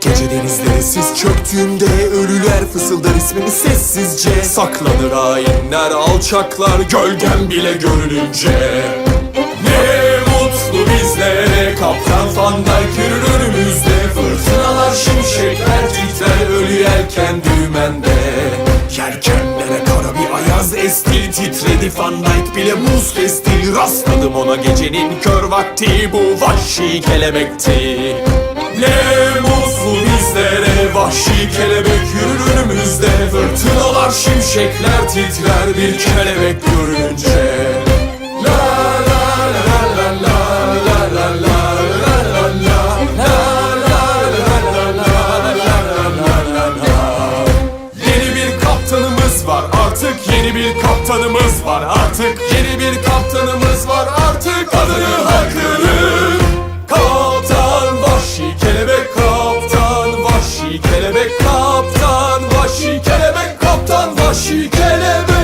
Gece denizlere siz çöktüğümde Ölüler fısıldar ismimi sessizce. Saklanır hainler alçaklar Gölgem bile görününce. Ne mutlu bizlere Kaptan Van Dijk yürür önümüzde. Fırtınalar şimşekler titrer Ölü yelken düğmende. Yelkenlere kara bir ayaz esti Titredi Van Dijk bile buz kesti. Rastladım ona gecenin kör vakti Bu vahşi kelebekti Ne Vahşi kelebek yürür önümüzde Fırtınalar şimşekler titrer bir kelebek görünce Bir kaptanımız var artık Yeni bir kaptanımız var artık Adını Hakkı Başı kelebek